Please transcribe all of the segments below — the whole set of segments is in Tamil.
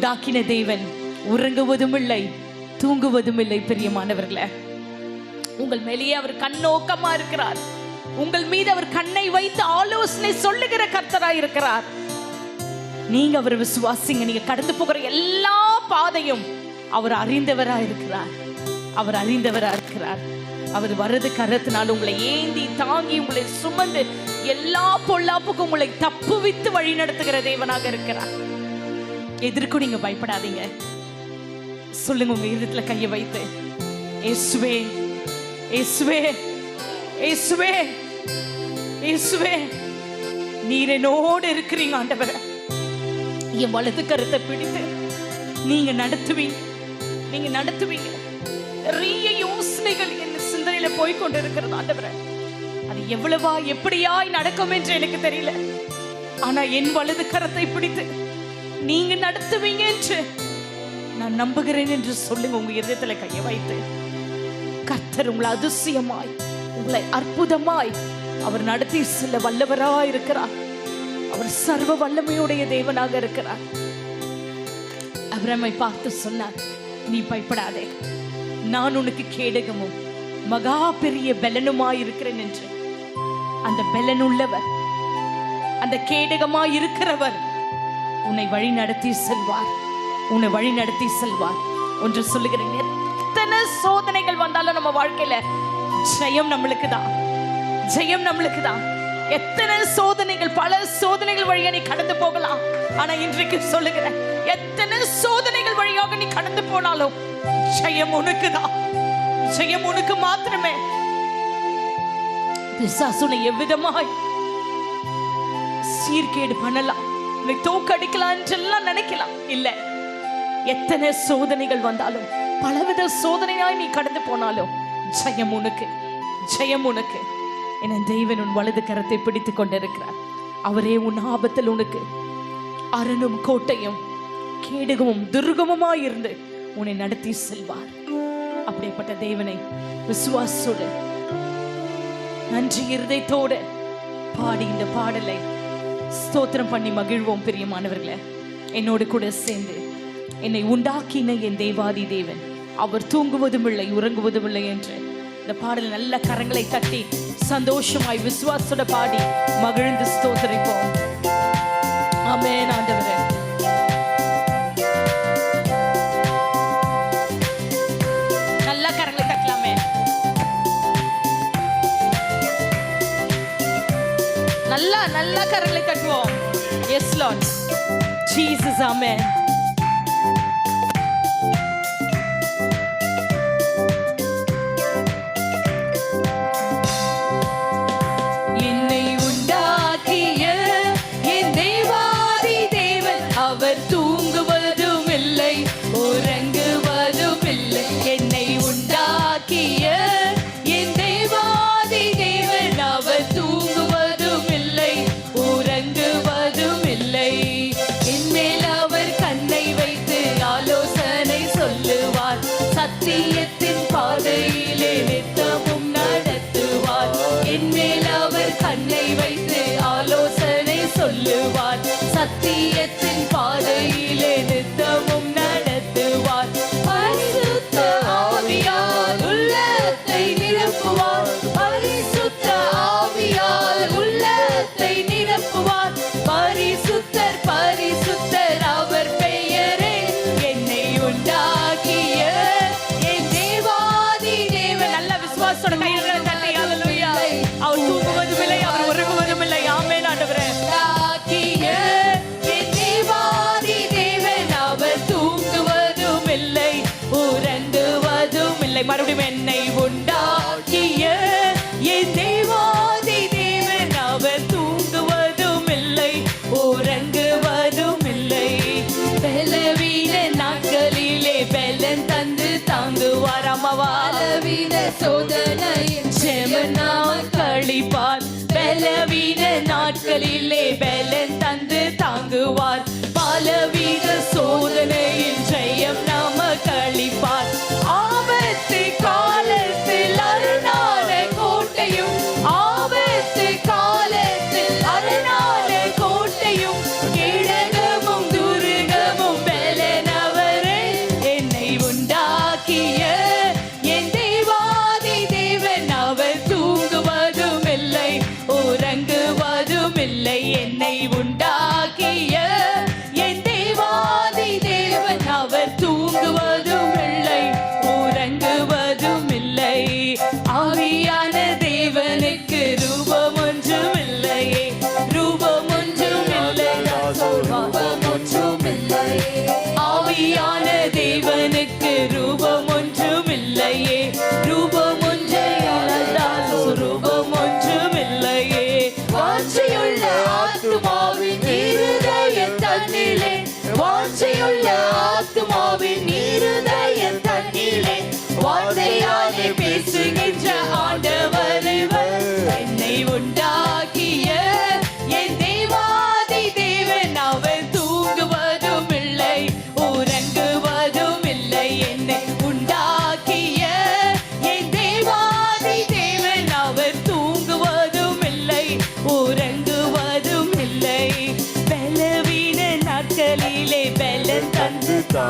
உண்டாக்கின தேவன் உறங்குவதும் இல்லை தூங்குவதும் இல்லை பிரியமானவர்களே. உங்கள் மேலேயே அவர் கண்ணோக்கமா இருக்கிறார். உங்கள் மீது அவர் கண்ணை வைத்து ஆலோசனை சொல்லுகிற கர்த்தராய் இருக்கிறார். நீங்க அவர் விசுவாசிங்க நீங்க கடந்து போகிற எல்லா பாதையும் அவர் அறிந்தவரா இருக்கிறார். அவர் அறிந்தவரா இருக்கிறார். அவர் வரது கரத்தினால் உங்களை ஏந்தி தாங்கி உங்களை சுமந்து எல்லா பொல்லாப்புக்கும் உங்களை தப்புவித்து வழி நடத்துகிற தேவனாக இருக்கிறார். எதற்கும் நீங்க பயப்படாதீங்க. சொல்லுங்க உங்க இருதயத்துல கையை வைத்து. இயேசுவே இயேசுவே இயேசுவே இயேசுவே. நீர் என்னோடு இருக்கிறீங்க ஆண்டவர். என் வலது கருத்தை பிடித்து நீங்க நடத்துவீங்க. நீங்க நடத்துவீங்க. நிறைய யோசனைகள் என் சிந்தனையில போய் கொண்டு இருக்கிறது ஆண்டவரே. அது எவ்வளவா எப்படியாய் நடக்கும் என்று எனக்கு தெரியல. ஆனா என் வலது கரத்தை பிடித்து நீங்க நடத்துவீங்க என்று நான் நம்புகிறேன் என்று சொல்லுங்க. உங்க இதயத்துல கைய வைத்து. கர்த்தர் உங்களை அதிசயமாய் உங்களை அற்புதமாய் அவர் நடத்தி செல்ல வல்லவராய் இருக்கிறார். அவர் சர்வ வல்லமையுடைய தேவனாக இருக்கிறார். அவரமை பார்த்து சொன்னார் நீ பயப்படாதே. நான் உனக்கு கேடகமும் மகா பெரிய பெலனுமாய் இருக்கிறேன் என்று. அந்த பலனுள்ளவர் அந்த கேடகமாய் இருக்கிறவர் உன்னை வழி நடத்தி செல்வார். உன்னை வழி நடத்தி செல்வார். ஒன்று சொல்லுகிறேன் எத்தனை சோதனைகள் வந்தாலும் நம்ம வாழ்க்கையில ஜெயம் நம்மளுக்கு தான் ஜெயம் நம்மளுக்கு தான் எத்தனை சோதனைகள் பல சோதனைகள் வழியா நீ கடந்து போகலாம். ஆனா இன்றைக்கு சொல்லுகிறேன் எத்தனை சோதனைகள் வழியாக நீ கடந்து போனாலும் ஜெயம் உனக்கு தான் ஜெயம் உனக்கு மாத்திரமே. பிசாசுனை எவ்விதமாய் சீர்கேடு பண்ணலாம். நீ தூக்கடிக்கலாம் என்றெல்லாம் நினைக்கலாம். இல்ல. எத்தனை சோதனைகள் வந்தாலும் பலவித சோதனையாய் நீ கடந்து போனாலும் ஜெயம் உனக்கு ஜெயம் உனக்கு. என தெய்வன் உன் வலது கரத்தை பிடித்துக் கொண்டிருக்கிறார். அவரே உன் ஆபத்தில் உனக்கு அரணும் கோட்டையும் கேடுகமும் துர்கமுமாய் இருந்து உன்னை நடத்தி செல்வார். அப்படிப்பட்ட தேவனை விசுவாசோடு நன்றி இருதயத்தோடு பாடி இந்த பாடலை ஸ்தோத்திரம் பண்ணி மகிழ்வோம் பிரியமானவர்களே. என்னோடு கூட சேர்ந்து என்னை உண்டாக்கின என் தேவாதி தேவன். அவர் தூங்குவதும் இல்லை உறங்குவதும் இல்லை என்று. இந்த பாடல் நல்ல கரங்களை தட்டி சந்தோஷமாய் விசுவாசோட பாடி மகிழ்ந்து ஸ்தோத்தரிப்போம். எஸ் லார்ட் ஜீசஸ் தாங்குவார் அம்மாவாலவீன சோதனையின் செவனாம கழிப்பார் பலவீன நாட்களிலே பலன்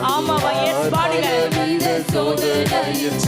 தந்து ஆமா வயசு பாடுங்க சோதனையும்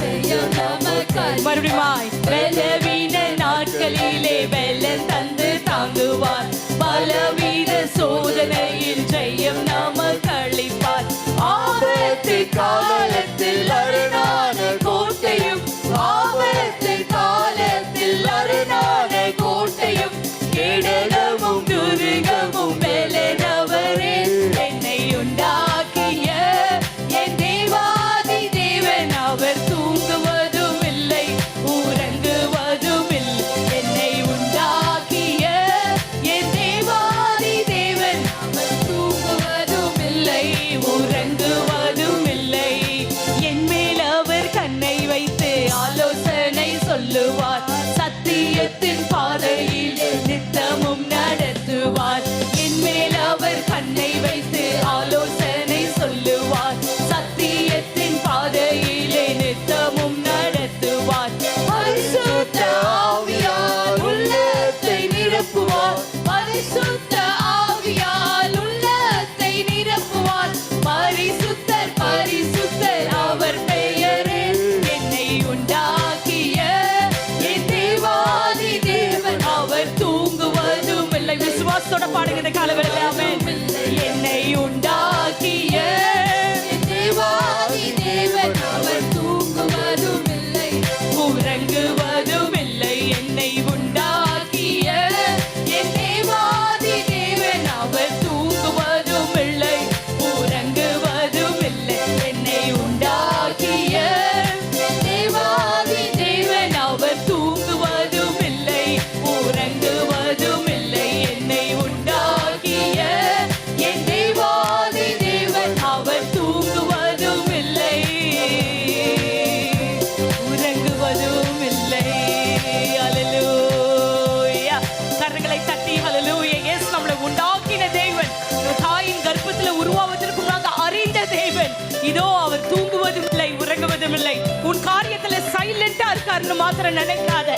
சைலண்டா மாத்திரம் நினைக்காத.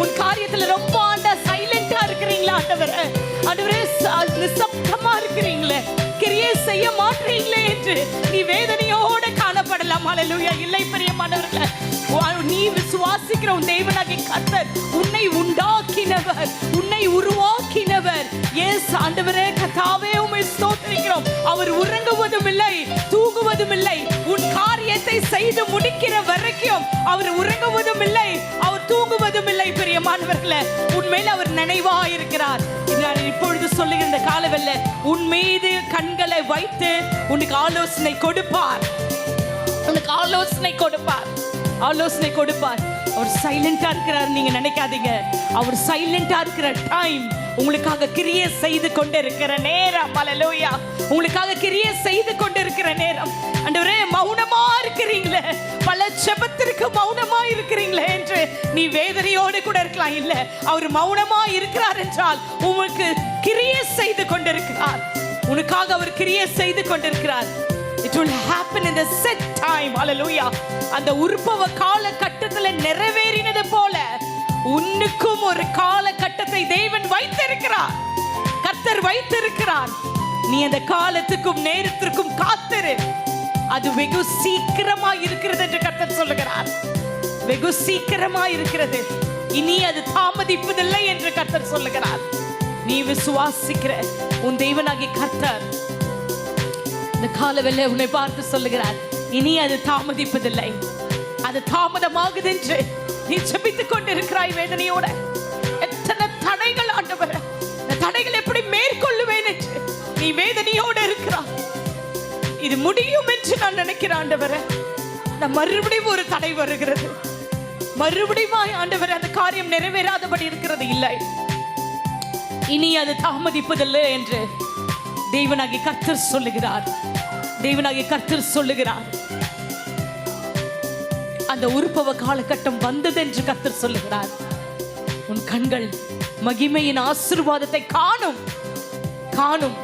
உன் காரியத்துல ரொம்ப ஆண்டா சைலண்டா இருக்கிறீங்களா ஆண்டவரே? ஆண்டவரே நிசப்தமா இருக்கிறீங்களே. கிரியே செய்ய மாட்டீங்களே என்று நீ வேதனையை பாடலாம். அலலுயா இல்லை பிரியமானவர்களே வா- நீ விசுவாசிக்கிற உன் தேவனாகிய கத்தர் உன்னை உண்டாக்கினவர் உன்னை உருவாக்கினவர். எஸ் ஆண்டவரே கத்தாவே உமை ஸ்தோத்திரிக்கிறோம். அவர் உறங்குவதும் இல்லை தூங்குவதும் இல்லை உன் காரியத்தை செய்து முடிக்கிற வரைக்கும் அவர் உறங்குவதும் இல்லை அவர் தூங்குவதும் இல்லை பிரியமானவர்களே உண்மையில் அவர் நினைவா இருக்கிறார் நான் இப்பொழுது சொல்லுகிற இந்த காலவெல்ல உன் மீது கண்களை வைத்து உனக்கு ஆலோசனை கொடுப்பார். உனக்கு ஆலோசனை கொடுப்பார். ஆலோசனை கொடுப்பார். அவர் சைலண்டா இருக்கிறார் நீங்க நினைக்காதீங்க. அவர் சைலண்டா இருக்கிற டைம் உங்களுக்காக கிரிய செய்து கொண்டிருக்கிற நேரம். அல்லேலூயா உங்களுக்காக கிரிய செய்து கொண்டிருக்கிற நேரம். அண்டவரே மௌனமா இருக்கிறீங்களே. பல செபத்திற்கு மௌனமா இருக்கிறீங்களே என்று நீ வேதனையோடு கூட இருக்கலாம். இல்ல அவர் மௌனமா இருக்கிறார் என்றால் உங்களுக்கு கிரிய செய்து கொண்டிருக்கிறார். உனக்காக அவர் கிரிய செய்து கொண்டிருக்கிறார். It will happen in the set time hallelujah. அந்த உற்பவ காலகட்டத்துல நிறைவேறினது போல உன்னுக்கும் ஒரு காலகட்டத்தை தேவன் வைத்திருக்கிறார். கர்த்தர் வைத்திருக்கிறார். நீ அந்த காலத்துக்கும் நேரத்திற்கும் காத்திரு. அது வெகு சீக்கிரமா இருக்கிறது என்று கர்த்தர் சொல்லுகிறார். வெகு சீக்கிரமா இருக்கிறது. இனி அது தாமதிப்பதில்லை என்று கர்த்தர் சொல்லுகிறார். நீ விசுவாசிக்கிற உன் தெய்வனாகி கர்த்தர் இந்த காலவெல்ல உன்னை பார்த்து சொல்லுகிறார். இனி அது தாமதிப்பதில்லை. அது தாமதமாகுது என்று நீ செபித்துக் கொண்டிருக்கிறாய் வேதனையோட. எத்தனை தடைகள் ஆண்டவர். இந்த தடைகள் எப்படி மேற்கொள்ளுவேன் என்று நீ வேதனையோட இருக்கிறாய். இது முடியும் என்று நான் நினைக்கிறேன் ஆண்டவர. நான் மறுபடியும் ஒரு தடை வருகிறது. மறுபடியும் ஆண்டவர் அந்த காரியம் நிறைவேறாதபடி இருக்கிறது இல்லை. இனி அது தாமதிப்பதில்லை என்று தேவனாகி கர்த்தர் சொல்லுகிறார். தேவனாகிய கர்த்தர் சொல்லுகிறார். அந்த உருப்பவ காலகட்டம் வந்தது என்று கர்த்தர் சொல்லுகிறார். உன் கண்கள் மகிமையின் ஆசீர்வாதத்தை காணும். காணும்.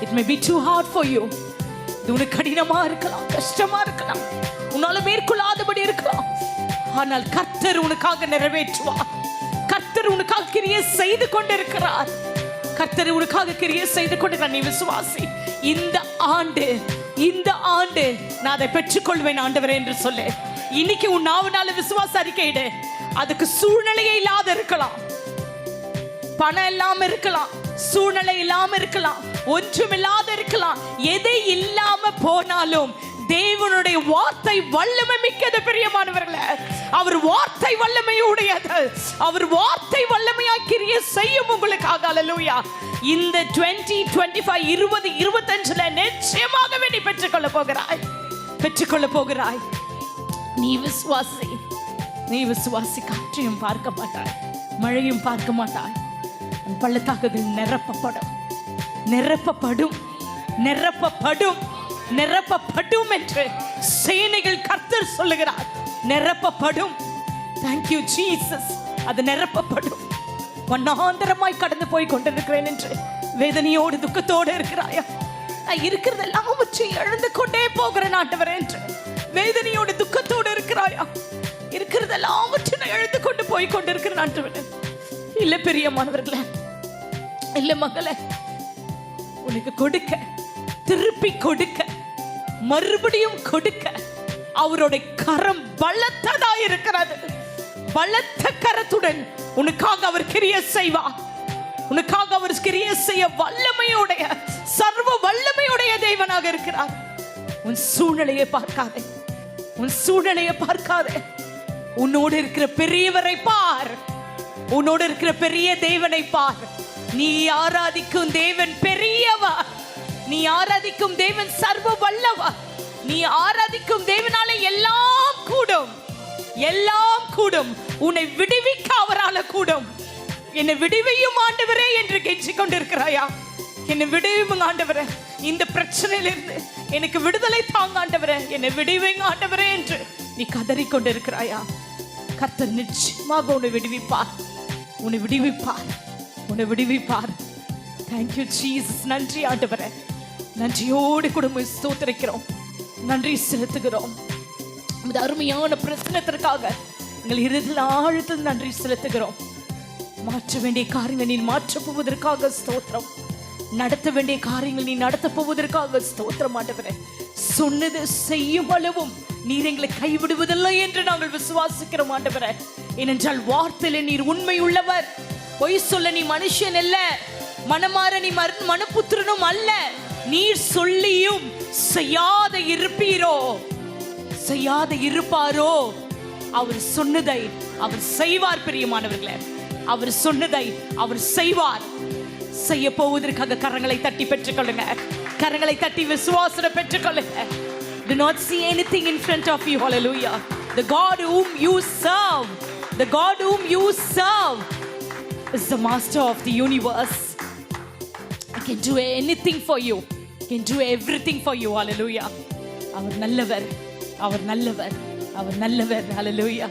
It may be too hard for you இது உனக்கு கடினமா இருக்கலாம் கஷ்டமா இருக்கலாம். உன்னால மேற்கொள்ளாதபடி இருக்கலாம். ஆனால் கர்த்தர் உனக்காக நிறைவேற்றுவார். கர்த்தர் உனக்காக கிரிய செய்து கொண்டிருக்கிறார். கர்த்தர் உனக்காக கிரிய செய்து கொண்டிருக்கிறார் நீ விசுவாசி. இந்த ஆண்டு இந்த ஆண்டு நான் அதை பெற்றுக்கொள்வேன் ஆண்டவரே என்று சொல்லு. இன்னைக்கு உன் நாவனால விசுவாச அறிக்கையிடு. அதுக்கு சூழ்நிலையே இல்லாத இருக்கலாம். பணம் இல்லாம இருக்கலாம். சூழ்நிலை இல்லாம இருக்கலாம். ஒன்றும் இல்லாத இருக்கலாம். எதை இல்லாம போனாலும் தேவனுடைய வார்த்தை வல்லமை மிக்கது பிரியமானவர்களே. அவர் வார்த்தை வல்லமை உடையது அவர் வார்த்தை வல்லமையாய் கிரிய செய்யும் உங்களுக்காக. அலலூயா இந்த 20 25 இருபது இருபத்தஞ்சுல நிச்சயமாகவே நீ பெற்றுக்கொள்ள போகிறாய். பெற்றுக்கொள்ள போகிறாய். நீ விசுவாசி. நீ விசுவாசி. காற்றையும் பார்க்க மாட்டாய். மழையும் பார்க்க மாட்டாய். பள்ளத்தாக்குகள் நிரப்பப்படும். நிரப்பப்படும். நிரப்பப்படும். நிரப்பப்படும் என்று சேனைகள் கர்த்தர் சொல்லுகிறார். நிரப்பப்படும். தேங்க்யூ ஜீசஸ் அது நிரப்பப்படும். வண்ணாந்தரமாய் கடந்து போய் கொண்டிருக்கிறேன் என்று வேதனையோடு துக்கத்தோடு இருக்கிறாயா? நான் இருக்கிறதெல்லாம் வச்சு எழுந்து கொண்டே போகிறேன் ஆண்டவரே என்று வேதனையோடு துக்கத்தோடு இருக்கிறாயா? இருக்கிறதெல்லாம் வச்சு நான் எழுந்து கொண்டு போய் கொண்டிருக்கிறேன் ஆண்டவரே இல்ல பெரியமானவர்களே இல்ல மகளே. உனக்கு கொடுக்க திருப்பி கொடுக்க மறுபடியும் கொடுக்க அவருடைய கரம் பலத்ததா இருக்கிறது. பலத்த கரத்துடன் உனக்காக அவர் கிரிய செய்வா. உனக்காக அவர் கிரிய செய்ய வல்லமையுடைய சர்வ வல்லமையுடைய தெய்வனாக இருக்கிறார். உன் சூழ்நிலையை பார்க்காதே. உன் சூழ்நிலையை பார்க்காதே. உன்னோடு இருக்கிற பெரியவரை பார். உன்னோடு இருக்கிற பெரிய தேவனை பார். நீ ஆராதிக்கும் தேவன் பெரியவர். நீ ஆராதிக்கும் தேவன் சர்வ வல்லவா. நீ ஆராதிக்கும் தேவனால எல்லாம் கூடும். எல்லாம் கூடும். உன்னை விடுவிக்க அவரால கூடும். என்னை விடுவியும் ஆண்டவரே என்று கெஞ்சி கொண்டிருக்கிறாயா என்னை விடுவியும் ஆண்டவரே. இந்த பிரச்சனையிலிருந்து எனக்கு விடுதலை தாங்க ஆண்டவரே. என்னை விடுவிங்க ஆண்டவரே என்று நீ கதறிக்கொண்டிருக்கிறாயா? கர்த்தர் நிச்சயமாக உன்னை விடுவிப்பார். உன்னை விடுவிப்பார். உன்னை விடுவிப்பார். தேங்க்யூ ஜீசஸ் நன்றி ஆண்டவரே. நன்றியோடு குடும்பம் உம்மை ஸ்தோத்திரிக்கிறோம். நன்றி செலுத்துகிறோம். உமது அருமையான பிரச்சனத்திற்காக எங்கள் இறுதியில் ஆழத்தில் நன்றி செலுத்துகிறோம். மாற்ற வேண்டிய காரியங்கள் நீ மாற்றப் போவதற்காக ஸ்தோத்திரம். நடத்த வேண்டிய காரியங்கள் நீ நடத்த போவதற்காக ஸ்தோத்திரம் ஆண்டவரே. சொன்னது செய்யும் அளவும் நீர் எங்களை கைவிடுவதில்லை என்று நாங்கள் விசுவாசிக்கிறோம் ஆண்டவரே. ஏனென்றால் வார்த்தையில நீர் உண்மை உள்ளவர். பொய் சொல்ல நீ மனுஷன் அல்ல. மனமாற நீ மரு மனுப்புத்திரனும் அல்ல. நீர் சொல்லியும் செய்யாத இருப்பீரோ செய்யாத இருப்பாரோ அவர் சொன்னதை அவர் செய்வார் பிரியமானவர்களே அவர் சொன்னதை அவர் செய்வார் செய்ய போவதற்காக கரங்களை தட்டி பெற்றுக்கொள்ளுங்க கரங்களை தட்டி விசுவாசனை பெற்றுக்கொள்ளுங்க do not see anything in front of you hallelujah the god whom you serve the god whom you serve is the master of the universe I can do anything for you. I can do everything for you. Hallelujah. அவர் நல்லவர் அவர் நல்லவர் அவர் நல்லவர் ஹalleluya